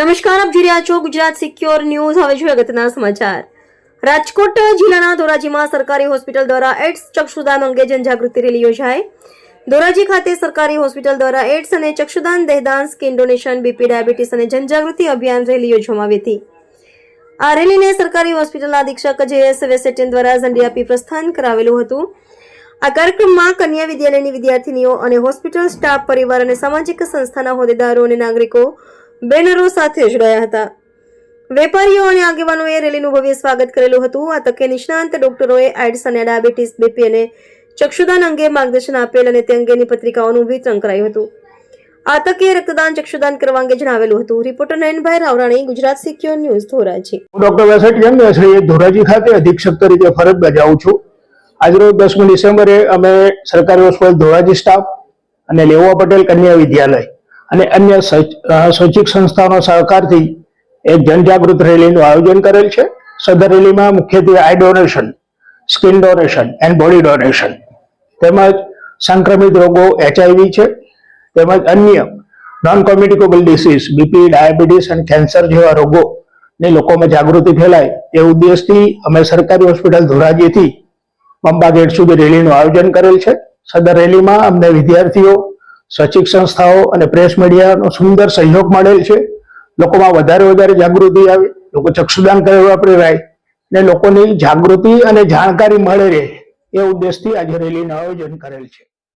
નમસ્કાર, આપ જોઈ રહ્યા છો ગુજરાત સિક્યોર ન્યૂઝ. હવે જોઈએ અગત્યના સમાચાર. રાજકોટ જિલ્લાના ધોરાજીમાં સરકારી હોસ્પિટલ દ્વારા એડ્સ ચક્ષુદાન અંગે જનજાગૃતિ રેલી યોજાઈ. ધોરાજી ખાતે સરકારી હોસ્પિટલ દ્વારા એડ્સ અને ચક્ષુદાન દેહદાન સ્કિન ડોનેશન, બીપી ડાયાબિટીસ અને જનજાગૃતિ અભિયાન રેલી યોજવામાં આવી હતી. આ રેલીને સરકારી હોસ્પિટલના અધિક્ષક જેએસ વેસેટિન દ્વારા ઝંડી આપી પ્રસ્થાન કરાવેલું હતું. આ કાર્યક્રમમાં કન્યા વિદ્યાલયની વિદ્યાર્થીનીઓ અને હોસ્પિટલ સ્ટાફ પરિવાર અને સામાજિક સંસ્થાના હોદ્દેદારો અને નાગરિકો બેનરો સાથે જોડાયા હતા. વેપારીઓ અને આગેવાનોએ રેલીનું ભવ્ય સ્વાગત કરેલું હતું. આ તકે નિષ્ણાંત ડોક્ટરોએ એડ્સ અને ડાયાબિટીસ, બીપી અને ચક્ષુદાન અંગે માર્ગદર્શન આપેલ અને તે અંગેની પત્રિકાઓનું વિતરણ કરાયું હતું. આ તકે રક્તદાન, ચક્ષુદાન કરવા અંગે જણાવેલું હતું. Reporter Nayanbhai Ravrani, Gujarat secure news, Dhoraji. Doctor વેસેટિયન Shri Dhoraji ખાતે અધિક્ષક તરીકે ફરજ બજાવું છું. આજરોજ દસમી ડિસેમ્બરે અમે સરકારી હોસ્પિટલ ધોરાજી સ્ટાફ અને લેવા પટેલ કન્યા વિદ્યાલય અને અન્ય સ્વૈચ્છિક સંસ્થાઓના સહકારથી એક જનજાગૃત રેલીનું આયોજન કરેલ છે. સદર રેલીમાં મુખ્યત્વે eye donation skin donation and body donation તેમજ સંક્રમિત રોગો એચઆઈવી છે. તેમજ અન્ય non communicable disease BP, diabetes અને કેન્સર જેવા રોગો ને લોકોમાં જાગૃતિ ફેલાય એ ઉદ્દેશથી અમે સરકારી હોસ્પિટલ ધોરાજીથી પંબા ગેટ સુધી રેલીનું આયોજન કરેલ છે. સદર રેલીમાં અમને વિદ્યાર્થીઓ સ્વૈચ્છિક સંસ્થાઓ અને પ્રેસ મીડિયાનો સુંદર સહયોગ મળેલ છે. લોકોમાં વધારે વધારે જાગૃતિ આવે, લોકો ચક્ષુદાન કરવા પ્રેરાય, ને લોકોની જાગૃતિ અને જાણકારી મળે રહે એ ઉદ્દેશથી આજે રેલીનું આયોજન કરેલ છે.